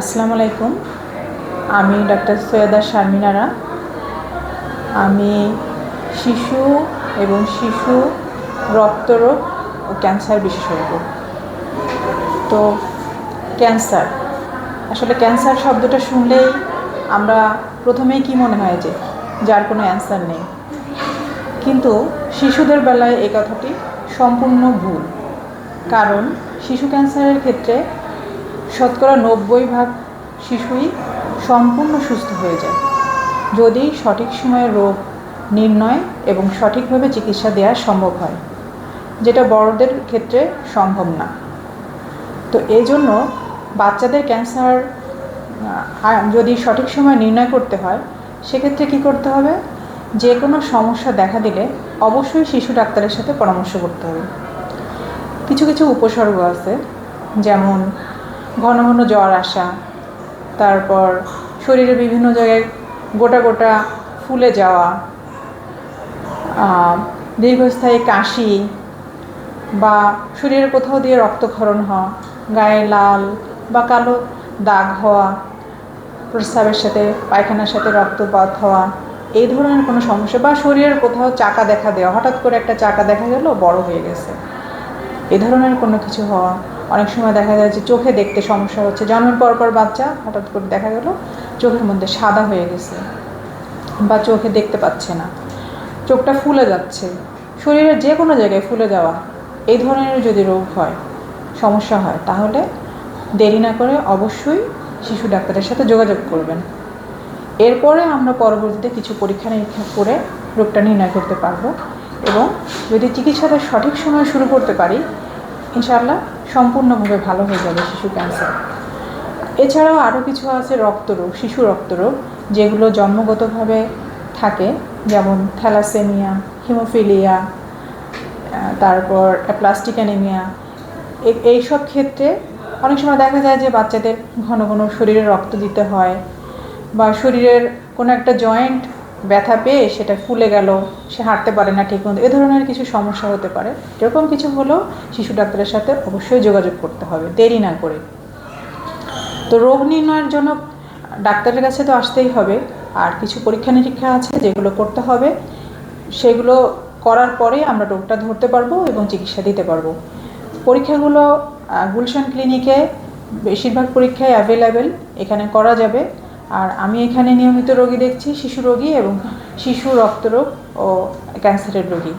আসসালামু আলাইকুম। আমি ডক্টর সৈয়দা শারমিনারা। আমি শিশু এবং শিশু রক্তরোগ ও ক্যান্সার বিশেষজ্ঞ। তো ক্যান্সার, আসলে ক্যান্সার শব্দটা শুনলেই আমরা প্রথমেই কি মনে হয় যে যার কোনো অ্যান্সার নেই। কিন্তু শিশুদের বেলায় এই কথাটি সম্পূর্ণ ভুল। কারণ শিশু ক্যান্সারের ক্ষেত্রে শতকরা নব্বই ভাগ শিশুই সম্পূর্ণ সুস্থ হয়ে যায়। যদি সঠিক সময়ে রোগ নির্ণয় এবং সঠিকভাবে চিকিৎসা দেওয়া সম্ভব হয়, যেটা বড়দের ক্ষেত্রে সম্ভব না। তো এই জন্য বাচ্চাদের ক্যান্সার যদি সঠিক সময় নির্ণয় করতে হয়, সেক্ষেত্রে কি করতে হবে? যে কোনো সমস্যা দেখা দিলে অবশ্যই শিশু ডাক্তারের সাথে পরামর্শ করতে হবে। কিছু কিছু উপসর্গ আছে, যেমন ঘন ঘন জ্বর আসা, তারপর শরীরে বিভিন্ন জায়গায় গোটা গোটা ফুলে যাওয়া দীর্ঘস্থায়ী কাশি বা শরীরের কোথাও দিয়ে রক্তক্ষরণ হওয়া, গায়ে লাল বা কালো দাগ হওয়া, প্রস্রাবের সাথে, পায়খানার সাথে রক্তপাত হওয়া, এই ধরনের কোনো সমস্যা বা শরীরের কোথাও চাকা দেখা দেওয়া, হঠাৎ করে একটা চাকা দেখা গেল, বড় হয়ে গেছে। এ ধরনের কোনো কিছু হওয়া, অনেক সময় দেখা যায় যে চোখে দেখতে সমস্যা হচ্ছে। জন্মের পর পর বাচ্চা হঠাৎ করে দেখা গেল চোখের মধ্যে সাদা হয়ে গেছে বা চোখে দেখতে পাচ্ছে না। চোখটা ফুলে যাচ্ছে। শরীরের যে কোনো জায়গায় ফুলে যাওয়া, এই ধরনের যদি রোগ হয়, সমস্যা হয়, তাহলে দেরি না করে অবশ্যই শিশু ডাক্তারের সাথে যোগাযোগ করবেন। এরপরে আমরা পরবর্তীতে কিছু পরীক্ষা নিরীক্ষা করে রোগটা নির্ণয় করতে পারব। এবং যদি চিকিৎসাটা সঠিক সময়ে শুরু করতে পারি, ইনশাআল্লাহ সম্পূর্ণভাবে ভালো হয়ে যাবে শিশু ক্যান্সার এছাড়াও আরও কিছু আছে রক্তরোগ, শিশু রক্তরোগ, যেগুলো জন্মগতভাবে থাকে, যেমন থ্যালাসেমিয়া, হিমোফিলিয়া তারপর প্লাস্টিক অ্যানিমিয়া। এইসব ক্ষেত্রে অনেক সময় দেখা যায় যে বাচ্চাদের ঘন ঘন শরীরে রক্ত দিতে হয় বা শরীরের কোনো একটা জয়েন্ট ব্যথা পেয়ে সেটা ফুলে গেল, সে হাঁটতে পারে না ঠিক মতো, এ ধরনের কিছু সমস্যা হতে পারে। এরকম কিছু হলেও শিশু ডাক্তারের সাথে অবশ্যই যোগাযোগ করতে হবে, দেরি না করে। তো রোগ নির্ণয়ের জন্য ডাক্তারের কাছে তো আসতেই হবে, আর কিছু পরীক্ষা নিরীক্ষা আছে যেগুলো করতে হবে, সেগুলো করার পরে আমরা রোগটা ধরতে পারব এবং চিকিৎসা দিতে পারব। পরীক্ষাগুলো গুলশান ক্লিনিকে বেশিরভাগ পরীক্ষায় অ্যাভেলেবেল এখানে করা যাবে। আর আমি এখানে নিয়মিত রোগী দেখছি শিশু রোগী এবং শিশু রক্তরোগ ও ক্যান্সারের রোগী।